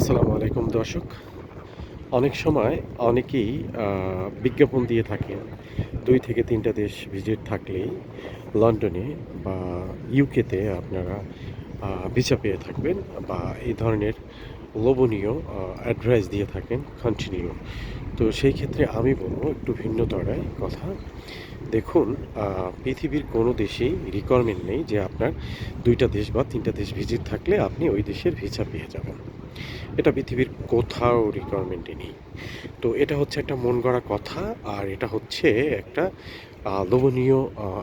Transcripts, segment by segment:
আসসালামু আলাইকুম দর্শক। অনেক সময় অনেকেই বিজ্ঞাপন দিয়ে থাকেন দুই থেকে তিনটা দেশ ভিজিট থাকলেই লন্ডনে বা ইউকেতে আপনারা ভিসা পেয়ে থাকবেন বা এই ধরনের লোভনীয় অ্যাডভাইস দিয়ে থাকেন কন্টিনিউ তো সেই ক্ষেত্রে আমি বলব একটু ভিন্ন তরায় কথা। দেখুন পৃথিবীর কোনো দেশেই রিকোয়ারমেন্ট নেই যে আপনার দুইটা দেশ বা তিনটা দেশ ভিজিট থাকলে আপনি ওই দেশের ভিসা পেয়ে যাবেন। এটা পৃথিবীর কোথাও রিকোয়ারমেন্টে নেই। তো এটা হচ্ছে একটা মন গড়া কথা, আর এটা হচ্ছে একটা লোভনীয়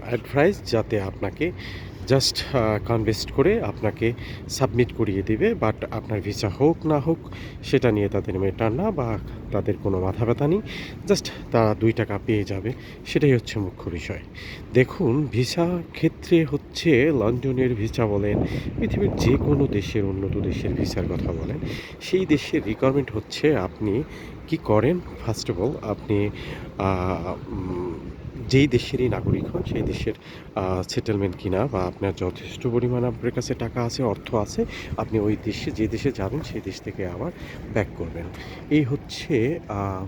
অ্যাডভাইস যাতে আপনাকে জাস্ট কনভেস্ট করে আপনাকে সাবমিট করিয়ে দেবে বাট আপনার ভিসা হোক না হোক, সেটা নিয়ে তাদের মেটার না বা তাদের কোনো মাথা ব্যথা নেই জাস্ট তারা দুই টাকা পেয়ে যাবে, সেটাই হচ্ছে মুখ্য বিষয়। দেখুন ভিসা ক্ষেত্রে হচ্ছে লন্ডনের ভিসা বলেন, পৃথিবীর যে কোনো দেশের, উন্নত দেশের ভিসার কথা বলেন, সেই দেশের রিকোয়ারমেন্ট হচ্ছে আপনি কি করেন? ফার্স্ট অফ অল আপনি যেই দেশেরই নাগরিক হন, সেই দেশের সেটেলমেন্ট কিনা বা আপনার যথেষ্ট পরিমাণ আপনার কাছে টাকা আছে, অর্থ আছে, আপনি ওই দেশে, যে দেশে যাবেন, সেই দেশ থেকে আবার ব্যাক করবেন। এই হচ্ছে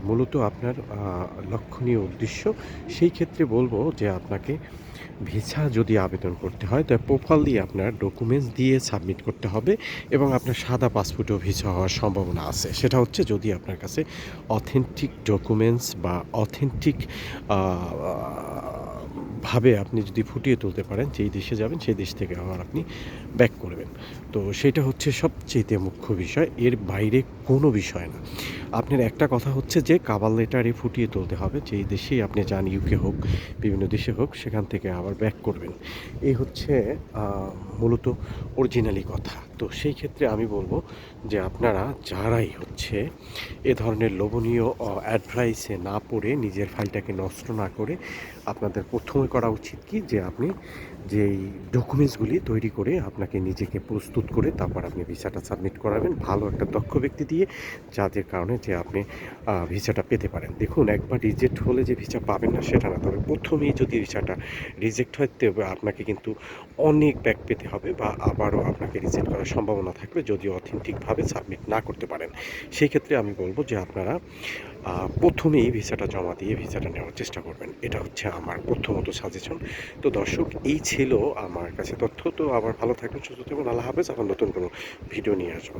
মূলত আপনার লক্ষণীয় উদ্দেশ্য। সেই ক্ষেত্রে বলব যে আপনাকে ভিসা যদি আবেদন করতে হয় তাহলে প্রপারলি আপনার ডকুমেন্টস দিয়ে সাবমিট করতে হবে এবং আপনার সাদা পাসপোর্টেও ভিসা হওয়ার সম্ভাবনা আছে। সেটা হচ্ছে যদি আপনার কাছে অথেন্টিক ডকুমেন্টস বা অথেন্টিক ভাবে আপনি যদি ফুটিয়ে তুলতে পারেন, যেই দেশে যাবেন, সেই দেশ থেকে আবার আপনি ব্যাক করবেন। তো সেটা হচ্ছে সবচেয়ে মুখ্য বিষয়, এর বাইরে কোনো বিষয় না। আপনার একটা কথা হচ্ছে যে, কাবাল লেটারে ফুটিয়ে তুলতে হবে, যেই দেশেই আপনি যান ইউকে হোক, বিভিন্ন দেশে হোক, সেখান থেকে আবার ব্যাক করবেন। এই হচ্ছে মূলত অরিজিনালি কথা। তো সেই ক্ষেত্রে আমি বলব যে, আপনারা যারাই হচ্ছে এ ধরনের লোভনীয় অ্যাডভাইসে না পড়ে নিজের ফাইলটাকে নষ্ট না করে আপনাদের প্রথমে করা উচিত কি যে আপনি যেই ডকুমেন্টসগুলি তৈরি করে আপনাকে নিজেকে প্রস্তুত করে তারপর আপনি ভিসাটা সাবমিট করাবেন ভালো একটা দক্ষ ব্যক্তি দিয়ে যাদের কারণে যে আপনি ভিসাটা পেতে পারেন। দেখুন, একবার রিজেক্ট হলে যে ভিসা পাবেন না সেটা না, তবে প্রথমেই যদি ভিসাটা রিজেক্ট হয় আপনাকে কিন্তু অনেক ব্যাক পেতে হবে বা আবারও আপনাকে রিজেক্ট করার সম্ভাবনা থাকবে যদি অথেন্টিকভাবে সাবমিট না করতে পারেন। সেই ক্ষেত্রে আমি বলব যে আপনারা প্রথমেই ভিসাটা জমা দিয়ে ভিসাটা নেওয়ার চেষ্টা করবেন। এটা হচ্ছে আমার প্রথমত সাজেশন তো দর্শক, এই ছিল আমার কাছে তথ্য। তো আবার ভালো থাকবেন, সুস্থ থাকুন আল্লাহ হাফেজ। আবার নতুন কোনো ভিডিও নিয়ে আসব।